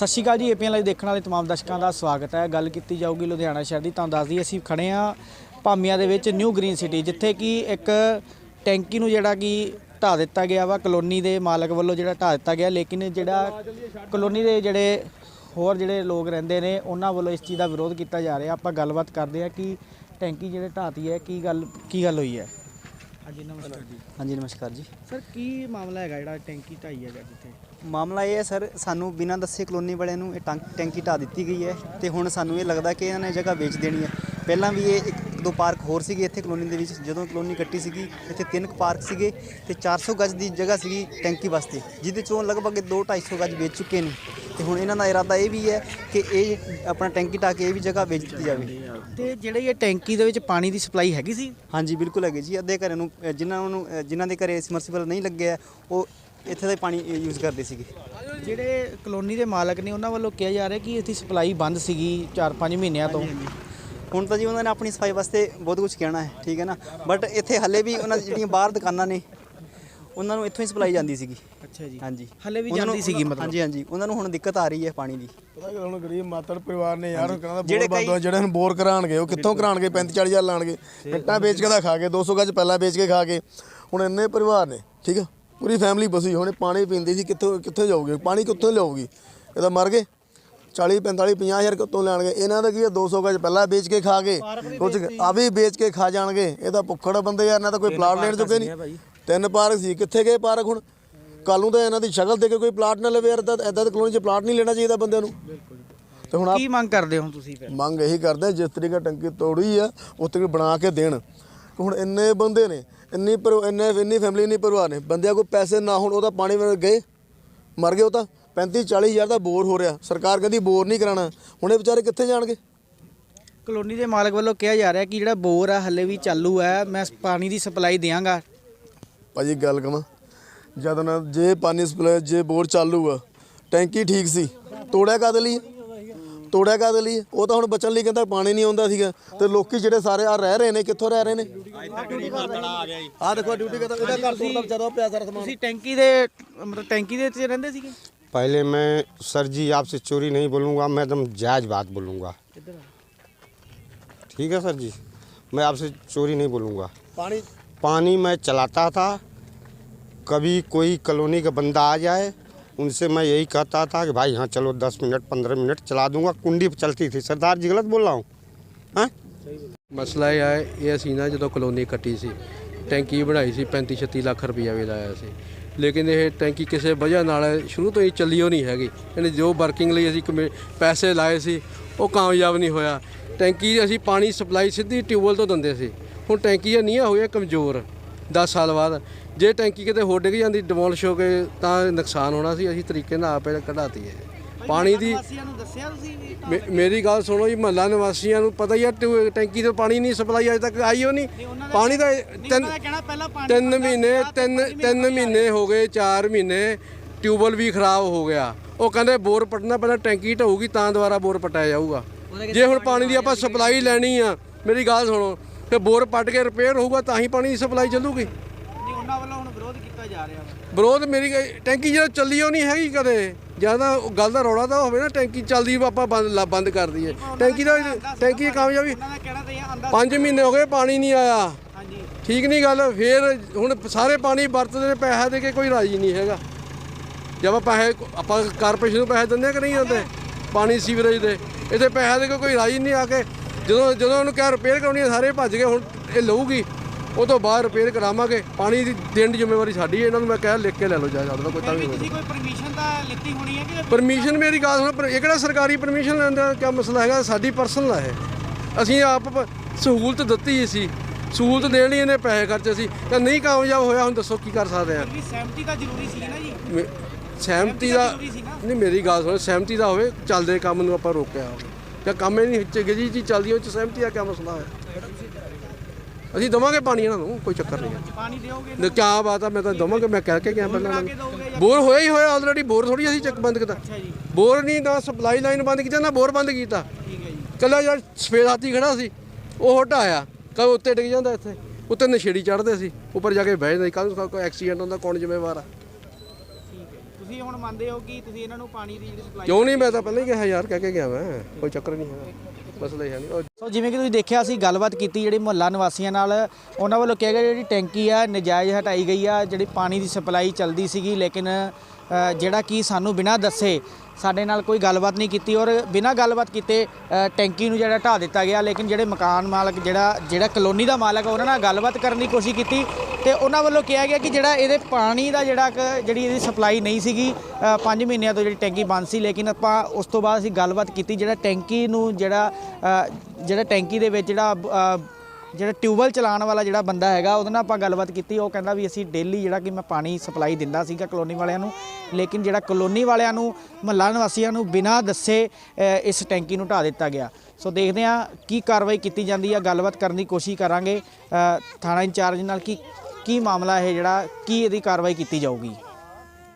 ਸਤਿ ਸ਼੍ਰੀ ਅਕਾਲ ਜੀ ਏਪੀਐਨ ਲਾਈਵ ਦੇਖਣ ਵਾਲੇ ਤਮਾਮ ਦਰਸ਼ਕਾਂ ਦਾ ਸਵਾਗਤ ਹੈ। ਗੱਲ ਕੀਤੀ ਜਾਊਗੀ ਲੁਧਿਆਣਾ ਸ਼ਹਿਰ ਦੀ ਤੁਹਾਨੂੰ ਦੱਸ ਦਈਏ ਅਸੀਂ ਖੜੇ ਆ ਭਾਮੀਆਂ ਦੇ ਵਿੱਚ ਨਿਊ ਗ੍ਰੀਨ ਸਿਟੀ ਜਿੱਥੇ ਕਿ ਇੱਕ ਟੈਂਕੀ ਨੂੰ ਜਿਹੜਾ ਕਿ ਢਾ ਦਿੱਤਾ ਗਿਆ ਵਾ ਕਲੋਨੀ ਦੇ ਮਾਲਕ ਵੱਲੋਂ ਜਿਹੜਾ ਢਾ ਦਿੱਤਾ ਗਿਆ ਲੇਕਿਨ ਜਿਹੜਾ ਕਲੋਨੀ ਦੇ ਜਿਹੜੇ ਹੋਰ ਜਿਹੜੇ ਲੋਕ ਰਹਿੰਦੇ ਨੇ ਉਹਨਾਂ ਵੱਲੋਂ ਇਸ ਚੀਜ਼ ਦਾ ਵਿਰੋਧ ਕੀਤਾ ਜਾ ਰਿਹਾ। ਆਪਾਂ ਗੱਲਬਾਤ ਕਰਦੇ ਆ ਕਿ ਟੈਂਕੀ ਜਿਹੜੇ ਢਾਤੀ ਹੈ ਕੀ ਗੱਲ ਕੀ ਗੱਲ ਹੋਈ ਹੈ? ਹਾਂਜੀ ਨਮਸਕਾਰ ਜੀ। ਹਾਂਜੀ ਨਮਸਕਾਰ ਜੀ। ਸਰ ਕੀ ਮਾਮਲਾ ਹੈਗਾ ਜਿਹੜਾ ਟੈਂਕੀ ਢਾਈ ਹੈਗਾ ਜਿੱਥੇ ਮਾਮਲਾ ਇਹ ਹੈ ਸਰ ਸਾਨੂੰ ਬਿਨਾਂ ਦੱਸੇ ਕਲੋਨੀ ਵਾਲਿਆਂ ਨੂੰ ਇਹ ਟੰਕ ਟੈਂਕੀ ਢਾ ਦਿੱਤੀ ਗਈ ਹੈ ਤੇ ਹੁਣ ਸਾਨੂੰ ਇਹ ਲੱਗਦਾ ਕਿ ਇਹਨਾਂ ਨੇ ਜਗ੍ਹਾ ਵੇਚ ਦੇਣੀ ਹੈ। ਪਹਿਲਾਂ ਵੀ ਇਹ ਇੱਕ ਦੋ ਪਾਰਕ ਹੋਰ ਸੀਗੇ ਇੱਥੇ ਕਲੋਨੀ ਦੇ ਵਿੱਚ ਜਦੋਂ ਕਲੋਨੀ ਕੱਟੀ ਸੀਗੀ ਇੱਥੇ ਤਿੰਨ ਕੁ ਪਾਰਕ ਸੀਗੇ ਤੇ 400 ਗਜ ਦੀ ਜਗ੍ਹਾ ਸੀਗੀ ਟੈਂਕੀ ਵਾਸਤੇ ਜਿਹਦੇ ਚੋਂ ਲਗਭਗ 2 250 ਗਜ ਵੇਚ ਚੁੱਕੇ ਨੇ। ਤੇ ਹੁਣ ਇਹਨਾਂ ਦਾ ਇਰਾਦਾ ਇਹ ਵੀ ਹੈ ਕਿ ਇਹ ਆਪਣਾ ਟੈਂਕੀ ਢਾ ਕੇ ਇਹ ਵੀ ਜਗ੍ਹਾ ਵੇਚ ਦਿੱਤੀ ਜਾਵੇ। ਤੇ ਜਿਹੜੇ ਇਹ ਟੈਂਕੀ ਦੇ ਵਿੱਚ ਪਾਣੀ ਦੀ ਸਪਲਾਈ ਹੈਗੀ ਸੀ? ਹਾਂਜੀ ਬਿਲਕੁਲ ਹੈਗੇ ਜੀ। ਅੱਧੇ ਘਰਾਂ ਨੂੰ ਅ, ਜਿਨ੍ਹਾਂ ਨੂੰ ਅ, ਜਿਨ੍ਹਾਂ ਦੇ ਘਰੇ ਸਮਰਸੀਬਲ ਨਹੀਂ ਲੱਗਿਆ ਉਹ ਇੱਥੇ ਦਾ ਹੀ ਪਾਣੀ ਯੂਜ਼ ਕਰਦੇ ਸੀਗੇ। ਜਿਹੜੇ ਕਲੋਨੀ ਦੇ ਮਾਲਕ ਨੇ ਉਹਨਾਂ ਵੱਲੋਂ ਕਿਹਾ ਜਾ ਰਿਹਾ ਕਿ ਇਸਦੀ ਸਪਲਾਈ ਬੰਦ ਸੀਗੀ 4-5 ਮਹੀਨਿਆਂ ਤੋਂ। ਹੁਣ ਤਾਂ ਜੀ ਉਹਨਾਂ ਨੇ ਆਪਣੀ ਸਫ਼ਾਈ ਵਾਸਤੇ ਬਹੁਤ ਕੁਝ ਕਹਿਣਾ ਹੈ ਠੀਕ ਹੈ ਨਾ? ਬਟ ਇੱਥੇ ਹੱਲੇ ਵੀ ਉਹਨਾਂ ਦੀ ਜਿਹੜੀਆਂ ਬਾਹਰ ਦੁਕਾਨਾਂ ਨੇ ਉਹਨਾਂ ਨੂੰ ਇੱਥੋਂ ਹੀ ਸਪਲਾਈ ਜਾਂਦੀ ਸੀਗੀ। ਅੱਛਾ ਜੀ। ਹਾਂਜੀ। ਹੱਲੇ ਵੀ ਉਹਨਾਂ ਨੂੰ- ਜਾਂਦੀ ਸੀਗੀ ਮਤਲਬ? ਹਾਂਜੀ ਹਾਂਜੀ। ਉਹਨਾਂ ਨੂੰ ਹੁਣ ਦਿੱਕਤ ਆ ਰਹੀ ਹੈ ਪਾਣੀ ਦੀ। ਪਤਾ ਕਿ ਹੁਣ ਗਰੀਬ ਮਾਤੜ ਪਰਿਵਾਰ ਨੇ ਯਾਰ ਕਹਿੰਦਾ ਜਿਹੜੇ ਬੋਰ ਬੰਦ ਜਿਹੜੇ ਹੁਣ ਬੋਰ ਕਰਾਣਗੇ ਉਹ ਕਿੱਥੋਂ ਕਰਾਣਗੇ 35 40 ਹਜ਼ਾਰ ਲਾਣਗੇ ਇੱਟਾਂ ਵੇਚ ਕੇ ਤਾਂ ਖਾ ਕੇ 200 ਗਜ ਪਹਿਲਾਂ ਵੇਚ ਕੇ ਖਾ ਕੇ ਹੁਣ ਇੰਨੇ ਪਰਿਵਾਰ ਨੇ ਠੀਕ ਆ? ਪੂਰੀ ਫੈਮਿਲੀ ਬਸੀ ਹੁਣ ਪਾਣੀ ਪੀਂਦੀ ਸੀ ਕਿੱਥੋਂ ਕਿੱਥੇ ਜਾਊਗੀ? ਪਾਣੀ ਕਿੱਥੋਂ ਲਿਆਊਗੀ? ਇਹ ਤਾਂ ਮਰ ਗਏ। 40 45 50 ਹਜ਼ਾਰ ਕਿੱਥੋਂ ਲੈਣਗੇ? ਇਹਨਾਂ ਦਾ ਕੀ ਹੈ? 200 ਗਜ ਪਹਿਲਾਂ ਵੇਚ ਕੇ ਖਾ ਕੇ ਕੁਝ ਆ ਵੀ ਵੇਚ ਕੇ ਖਾ ਜਾਣਗੇ। ਇਹ ਤਾਂ ਭੁੱਖੜ ਬੰਦੇ ਯਾਰ ਨਾ ਤਾਂ ਕੋਈ ਪਲਾਟ ਲੈਣ ਚੁੱਕੇ ਨਹੀਂ। ਤਿੰਨ ਪਾਰਕ ਸੀ। ਕਿੱਥੇ ਗਏ ਪਾਰਕ ਹੁਣ? ਕੱਲ ਨੂੰ ਤਾਂ ਇਹਨਾਂ ਦੀ ਸ਼ਕਲ ਦੇ ਕੇ ਕੋਈ ਪਲਾਟ ਨਾ ਲਵੇ ਯਾਰ ਇਦਾਂ ਇਦਾਂ ਦੀ ਕਲੋਨੀ 'ਚ ਪਲਾਟ ਨਹੀਂ ਲੈਣਾ ਚਾਹੀਦਾ ਬੰਦਿਆਂ ਨੂੰ। ਤੇ ਹੁਣ ਆਪ ਕੀ ਮੰਗ ਕਰਦੇ ਹੋ ਤੁਸੀਂ ਫਿਰ? ਮੰਗ ਇਹੀ ਕਰਦੇ ਜਿਸ ਤਰੀਕੇ ਟੰਕੀ ਤੋੜੀ ਆ ਉਸ ਤਰੀਕੇ ਬਣਾ ਕੇ ਦੇਣ। ਹੁਣ ਇੰਨੇ ਬੰਦੇ ਨੇ ਇੰਨੀ ਪਰ ਇੰਨੇ ਇੰਨੀ ਫੈਮਿਲੀ ਨਹੀਂ ਪਰਿਵਾਰ ਨੇ। ਬੰਦਿਆਂ ਕੋਲ ਪੈਸੇ ਨਾ ਹੋਣ ਉਹਦਾ ਪਾਣੀ ਵਿੱਚ ਗਏ ਮਰ ਗਏ ਉਹ ਤਾਂ। 35 40 ਹਜ਼ਾਰ ਦਾ ਬੋਰ ਹੋ ਰਿਹਾ। ਸਰਕਾਰ ਕਹਿੰਦੀ ਬੋਰ ਨਹੀਂ ਕਰਾਣਾ ਹੁਣ ਇਹ ਵਿਚਾਰੇ ਕਿੱਥੇ ਜਾਣਗੇ? ਕਲੋਨੀ ਦੇ ਮਾਲਕ ਵੱਲੋਂ ਕਿਹਾ ਜਾ ਰਿਹਾ ਕਿ ਜਿਹੜਾ ਬੋਰ ਆ ਹੱਲੇ ਵੀ ਚਾਲੂ ਹੈ ਮੈਂ ਪਾਣੀ ਦੀ ਸਪਲਾਈ ਦਿਆਂਗਾ। ਭਾਜੀ ਗੱਲ ਕਵਾਂ। ਜਦ ਨਾ ਜੇ ਪਾਣੀ ਸਪਲਾਈ ਜੇ ਬੋਰ ਚਾਲੂ ਆ ਟੈਂਕੀ ਠੀਕ ਸੀ। ਤੋੜਿਆ ਕਾਦੇ ਲਈ? ਤੋੜਿਆ ਕਾਦੇ ਲਈ ਉਹ ਤਾਂ ਹੁਣ ਬਚਣ ਲਈ ਕਹਿੰਦਾ ਪਾਣੀ ਨਹੀਂ ਆਉਂਦਾ ਸੀਗਾ ਤੇ ਲੋਕੀ ਜਿਹੜੇ ਸਾਰੇ ਆ ਰਹਿ ਰਹੇ ਨੇ ਕਿੱਥੋਂ ਰਹਿ ਰਹੇ ਨੇ ਆ ਦੇਖੋ ਡਿਊਟੀ ਕਰਦਾ ਇਹਦਾ ਘਰ ਤੋੜਦਾ ਵਿਚਾਰਾ ਉਹ ਪਿਆ ਸਾਰਾ ਸਮਾਨ ਤੁਸੀਂ ਟੈਂਕੀ ਦੇ ਮਤਲਬ ਟੈਂਕੀ ਦੇ ਵਿੱਚ ਰਹਿੰਦੇ ਸੀਗੇ पहले मैं सर जी आपसे चोरी नहीं बोलूँगा मैं एकदम जायज़ बात बोलूँगा ठीक है सर जी मैं आपसे चोरी नहीं बोलूँगा ਪਾਣੀ पानी मैं चलाता था कभी कोई कॉलोनी का बंदा आ जाए उनसे मैं यही कहता था कि भाई हाँ चलो दस मिनट पंद्रह मिनट चला दूंगा कुंडी पे चलती थी सरदार जी गलत बोल रहा हूँ हाँ ਮਸਲਾ ਇਹ ਹੈ ਇਹ ਅਸੀਂ ਨਾ ਜਦੋਂ ਕਲੋਨੀ ਕੱਟੀ ਸੀ ਟੈਂਕੀ ਬਣਾਈ ਸੀ 35 36 ਲੱਖ ਰੁਪਈਆ ਵੀ ਲਾਇਆ ਸੀ ਲੇਕਿਨ ਇਹ ਟੈਂਕੀ ਕਿਸੇ ਵਜ੍ਹਾ ਨਾਲ ਸ਼ੁਰੂ ਤੋਂ ਹੀ ਚੱਲੀ ਉਹ ਨਹੀਂ ਹੈਗੀ ਇਹਨੇ ਜੋ ਵਰਕਿੰਗ ਲਈ ਅਸੀਂ ਕਮੇ- ਪੈਸੇ ਲਾਏ ਸੀ ਉਹ ਕਾਮਯਾਬ ਨਹੀਂ ਹੋਇਆ ਟੈਂਕੀ ਅਸੀਂ ਪਾਣੀ ਸਪਲਾਈ ਸਿੱਧੀ ਟਿਊਬਵੈਲ ਤੋਂ ਦਿੰਦੇ ਸੀ ਹੁਣ ਟੈਂਕੀ ਇਹ ਨਹੀਂ ਹੋਇਆ ਕਮਜ਼ੋਰ 10 ਸਾਲ ਬਾਅਦ ਜੇ ਟੈਂਕੀ ਕਿਤੇ ਹੋ ਡਿੱਗ ਜਾਂਦੀ ਡਿਮੋਲਿਸ਼ ਹੋ ਕੇ ਤਾਂ ਨੁਕਸਾਨ ਹੋਣਾ ਸੀ ਅਸੀਂ ਤਰੀਕੇ ਨਾਲ ਆਪੇ ਕਢਾਤੀ ਹੈ। ਪਾਣੀ ਦੀ ਵਾਸੀਆਂ ਨੂੰ ਦੱਸਿਆ ਤੁਸੀਂ ਵੀ ਮੇ- ਮੇਰੀ ਗੱਲ ਸੁਣੋ ਜੀ ਮਹੱਲਾ ਨਿਵਾਸੀਆਂ ਨੂੰ ਪਤਾ ਹੀ ਆ ਟਿਊ- ਟੈਂਕੀ ਤੋਂ ਪਾਣੀ ਨਹੀਂ ਸਪਲਾਈ ਅਜੇ ਤੱਕ ਆਈ ਹੋ ਨਹੀਂ ਪਾਣੀ ਦਾ ਤਿੰਨ ਉਹਨਾਂ ਦਾ ਕਹਿਣਾ ਪਹਿਲਾਂ ਪਾਣੀ ਤਿੰਨ ਮਹੀਨੇ ਤਿੰਨ ਤਿੰਨ ਮਹੀਨੇ ਹੋ ਗਏ 4 ਮਹੀਨੇ ਟਿਊਬਲ ਵੀ ਖਰਾਬ ਹੋ ਗਿਆ। ਉਹ ਕਹਿੰਦੇ ਬੋਰ ਪਟਣਾ ਪਹਿਲਾਂ ਟੈਂਕੀ ਢਹੂਗੀ ਤਾਂ ਦੁਬਾਰਾ ਬੋਰ ਪਟਾਇਆ ਜਾਊਗਾ। ਜੇ ਹੁਣ ਪਾਣੀ ਦੀ ਆਪਾਂ ਸਪਲਾਈ ਲੈਣੀ ਆ ਮੇਰੀ ਗੱਲ ਸੁਣੋ ਤੇ ਬੋਰ ਪੱਟ ਕੇ ਰਿਪੇਅਰ ਹੋਊਗਾ ਤਾਂ ਹੀ ਪਾਣੀ ਦੀ ਸਪਲਾਈ ਚੱਲੂਗੀ। ਉਹਨਾਂ ਵੱਲੋਂ ਹੁਣ ਵਿਰੋਧ ਕੀਤਾ ਜਾ ਰਿਹਾ ਵਾ। ਵਿਰੋਧ ਮੇਰੀ ਗ- ਟੈਂਕੀ ਜਦੋਂ ਚੱਲੀ ਉਹ ਨਹੀਂ ਹੈਗੀ ਕਦੇ। ਜ਼ਿਆਦਾ ਗੱਲ ਦਾ ਰੌਲਾ ਤਾਂ ਹੋਵੇ ਨਾ ਟੈਂਕੀ ਚੱਲਦੀ ਆਪਾਂ ਬੰਦ ਲਾ- ਬੰਦ ਕਰ ਦਈਏ। ਟੈਂਕੀ ਦਾ ਟੈਂਕੀ ਦੀ ਕਾਮਯਾਬੀ ਉਹਨਾਂ ਦਾ ਕਹਿਣਾ ਤਾਂ ਇਹ ਆਂਦਾ 5 ਮਹੀਨੇ ਹੋ ਗਏ ਪਾਣੀ ਨਹੀਂ ਆਇਆ। ਹਾਂਜੀ। ਠੀਕ ਨਹੀਂ ਗੱਲ ਫੇਰ ਹੁਣ ਸਾਰੇ ਪਾਣੀ ਵਰਤਦੇ ਨੇ ਪੈਸਾ ਦੇ ਕੇ ਕੋਈ ਰਾਜੀ ਨਹੀਂ ਹੈਗਾ। ਜਦ ਆਪਾਂ ਪੈਸੇ ਆਪਾਂ ਕਾਰਪੋਰੇਸ਼ਨ ਨੂੰ ਪੈਸੇ ਦਿੰਦੇ ਆ ਕਿ ਨਹੀਂ ਦਿੰਦੇ? ਪਾਣੀ ਸੀਵਰੇਜ ਦੇ। ਇਹਦੇ ਪੈਸਾ ਦੇ ਕੇ ਕੋਈ ਰਾਜੀ ਨਹੀਂ ਆ ਕੇ। ਜਦੋਂ ਜਦੋਂ ਉਹਨੂੰ ਕਿਹਾ ਰਿਪੇਅਰ ਕਰਾਉਣੀ ਆ ਸਾਰੇ ਭੱਜ ਗਏ ਹੁਣ ਇਹ ਲਊਗੀ। ਉਹ ਤੋਂ ਬਾਅਦ ਰਿਪੇਅਰ ਕਰਾਵਾਂਗੇ। ਪਾਣੀ ਦੀ ਦੇਣ ਦੀ ਜ਼ਿੰਮੇਵਾਰੀ ਸਾਡੀ ਹੈ ਇਹਨਾਂ ਨੂੰ ਮੈਂ ਕਿਹਾ ਲਿਖ ਕੇ ਲੈ ਲਓ ਜਾ ਜਾਂਦਾ ਕੋਈ ਤਾਂ ਫਿਰ ਵੀ ਵੀ ਤੁਸੀਂ ਕੋਈ ਪਰਮਿਸ਼ਨ ਤਾਂ ਲਿੱਤੀ ਹੋਣੀ ਹੈ ਕਿ ਪਰਮਿਸ਼ਨ ਮੇਰੀ ਗੱਲ ਸੁਣੋ ਪਰ ਇਹ ਕਿਹੜਾ ਸਰਕਾਰੀ ਪਰਮਿਸ਼ਨ ਲੈਣ ਦਾ ਕੀ ਮਸਲਾ ਹੈਗਾ? ਸਾਡੀ ਪਰਸਨਲ ਹੈ ਇਹ। ਅਸੀਂ ਆਪ ਸਹੂਲਤ ਦਿੱਤੀ ਸੀ। ਸਹੂਲਤ ਦੇਣ ਲਈ ਇਹਨੇ ਪੈਸੇ ਖਰਚੇ ਸੀ। ਤਾਂ ਨਹੀਂ ਕਾਮਯਾਬ ਹੋਇਆ ਹੁਣ ਦੱਸੋ ਕੀ ਕਰ ਸਕਦੇ ਆ? ਸਹਿਮਤੀ ਤਾਂ ਜ਼ਰੂਰੀ ਸੀ ਨਾ ਜੀ। ਸਹਿਮਤੀ ਦਾ। ਨਹੀਂ ਮੇਰੀ ਗੱਲ ਸੁਣੋ ਸਹਿਮਤੀ ਦਾ ਹੋਵੇ ਚੱਲਦੇ ਕੰਮ ਨੂੰ ਆਪਾਂ ਰੋਕਿਆ ਹੋਵੇ। ਜਾਂ ਕੰਮ ਹੀ ਨਹੀਂ ਚੰਗੀ ਜੀ ਚੱਲਦੀ ਉਹ ਚ ਸਹਿਮਤੀ ਦਾ ਕੀ ਮਸਲਾ ਹੈ ਅਸੀਂ ਦਵਾਂਗੇ ਪਾਣੀ ਇਹਨਾਂ ਨੂੰ ਕੋਈ ਚੱਕਰ ਨਹੀਂ। ਹੈ ਪਾਣੀ ਦਿਓਗੇ ਨੇ ਕਿਆ ਬਾਤ ਆ ਮੈਂ ਤਾਂ ਦਵਾਂਗਾ ਮੈਂ ਕਹਿ ਕੇ ਗਿਆ ਪਹਿਲਾਂ ਇਹਨਾਂ ਨੂੰ। ਬੋਰ ਹੋਇਆ ਹੀ ਹੋਇਆ ਆਲਰੇਡੀ ਬੋਰ ਥੋੜੀ ਅਸੀਂ ਚੱਕ ਬੰਦ ਕੀਤਾ। ਬੋਰ ਨਹੀਂ ਨਾ ਸਪਲਾਈ ਲਾਈਨ ਬੰਦ ਕੀਤਾ ਨਾ ਬੋਰ ਬੰਦ ਕੀਤਾ। ਠੀਕ ਹੈ ਜੀ। ਕੱਲਾ ਯਾਰ ਸਫੇਦ ਹਾਥੀ ਖੜਾ ਸੀ ਉਹ ਹਟਾਇਆ ਕਦੇ ਉੱਤੇ ਡਿੱਗ ਜਾਂਦਾ ਇੱਥੇ। ਉੱਤੇ ਨਸ਼ੇੜੀ ਚੜਦੇ ਸੀ ਉੱਪਰ ਜਾ ਕੇ ਬਹਿ ਜਾਂਦੇ ਕੱਲ ਨੂੰ ਕੋਈ ਐਕਸੀਡੈਂਟ ਹੁੰਦਾ ਕੌਣ ਜ਼ਿੰਮੇਵਾਰ ਆ? ਤੁਸੀਂ ਹੁਣ ਮੰਨਦੇ ਹੋ ਕਿ ਤੁਸੀਂ ਇਹਨਾਂ ਨੂੰ ਪਾਣੀ ਦੀ ਜਿਹੜੀ ਸਪਲਾਈ ਕਿਉਂ ਨਹੀਂ ਮੈਂ ਤਾਂ ਪਹਿਲਾਂ ਹੀ ਕਿਹਾ ਯਾਰ ਕਹਿ ਕੇ ਗਿਆ ਮੈਂ। ਕੋਈ ਚੱਕਰ ਨਹੀਂ ਹੈਗਾ। ਮਸਲਾ ਹੀ ਹੈ ਨਹੀਂ ਸੋ ਜਿਵੇਂ ਕਿ ਤੁਸੀਂ ਦੇਖਿਆ, ਅਸੀਂ ਗੱਲਬਾਤ ਕੀਤੀ ਜਿਹੜੀ ਮੁਹੱਲਾ ਨਿਵਾਸੀਆਂ ਨਾਲ, ਉਹਨਾਂ ਵੱਲੋਂ ਕਿਹਾ ਗਿਆ ਜਿਹੜੀ ਟੈਂਕੀ ਆ, ਨਜਾਇਜ਼ ਹਟਾਈ ਗਈ ਆ, ਜਿਹੜੀ ਪਾਣੀ ਦੀ ਸਪਲਾਈ ਚੱਲਦੀ ਸੀਗੀ, ਲੇਕਿਨ ਜਿਹੜਾ ਕਿ ਸਾਨੂੰ ਬਿਨਾਂ ਦੱਸੇ ਸਾਡੇ ਨਾਲ ਕੋਈ ਗੱਲਬਾਤ ਨਹੀਂ ਕੀਤੀ ਔਰ ਬਿਨਾਂ ਗੱਲਬਾਤ ਕੀਤੇ ਟੈਂਕੀ ਨੂੰ ਜਿਹੜਾ ਢਾ ਦਿੱਤਾ ਗਿਆ, ਲੇਕਿਨ ਜਿਹੜੇ ਮਕਾਨ ਮਾਲਕ, ਜਿਹੜਾ ਜਿਹੜਾ ਕਲੋਨੀ ਦਾ ਮਾਲਕ ਉਹਨਾਂ ਨਾਲ ਗੱਲਬਾਤ ਕਰਨ ਦੀ ਕੋਸ਼ਿਸ਼ ਕੀਤੀ ਤੇ ਉਹਨਾਂ ਵੱਲੋਂ ਕਿਹਾ ਗਿਆ ਕਿ ਜਿਹੜਾ ਇਹਦੇ ਪਾਣੀ ਦਾ ਜਿਹੜਾ ਕਿ, ਜਿਹੜੀ ਇਹਦੀ ਸਪਲਾਈ ਨਹੀਂ ਸੀਗੀ 5 ਮਹੀਨਿਆਂ ਤੋਂ ਜਿਹੜੀ ਟੈਂਕੀ ਬੰਦ ਸੀ, ਲੇਕਿਨ ਆਪਾਂ ਉਸ ਤੋਂ ਬਾਅਦ ਅਸੀਂ ਗੱਲਬਾਤ ਕੀਤੀ, ਜਿਹੜਾ ਟੈਂਕੀ ਨੂੰ ਜਿਹੜਾ ਜਿਹੜਾ ਟੈਂਕੀ ਦੇ ਵਿੱਚ ਜਿਹੜਾ ਜਿਹੜਾ ਟਿਊਬਵੈਲ ਚਲਾਉਣ ਵਾਲਾ ਜਿਹੜਾ ਬੰਦਾ ਹੈਗਾ, ਉਹਦੇ ਨਾਲ ਆਪਾਂ ਗੱਲਬਾਤ ਕੀਤੀ, ਉਹ ਕਹਿੰਦਾ ਵੀ ਅਸੀਂ ਡੇਲੀ ਜਿਹੜਾ ਕਿ ਮੈਂ ਪਾਣੀ ਸਪਲਾਈ ਦਿੰਦਾ ਸੀਗਾ ਕਲੋਨੀ ਵਾਲਿਆਂ ਨੂੰ, ਲੇਕਿਨ ਜਿਹੜਾ ਕਲੋਨੀ ਵਾਲਿਆਂ ਨੂੰ, ਮਹੱਲਾ ਨਿਵਾਸੀਆਂ ਨੂੰ ਬਿਨਾਂ ਦੱਸੇ ਇਸ ਟੈਂਕੀ ਨੂੰ ਢਾ ਦਿੱਤਾ ਗਿਆ। ਸੋ ਦੇਖਦੇ ਹਾਂ ਕੀ ਕਾਰਵਾਈ ਕੀਤੀ ਜਾਂਦੀ ਆ, ਗੱਲਬਾਤ ਕਰਨ ਦੀ ਕੋਸ਼ਿਸ਼ ਕਰਾਂਗੇ। ਥਾਣਾ ਇੰਚਾਰਜ ਨਾਲ ਕੀ ਕੀ ਮਾਮਲਾ ਇਹ ਜਿਹੜਾ, ਕੀ ਇਹਦੀ ਕਾਰਵਾਈ ਕੀਤੀ ਜਾਊਗੀ?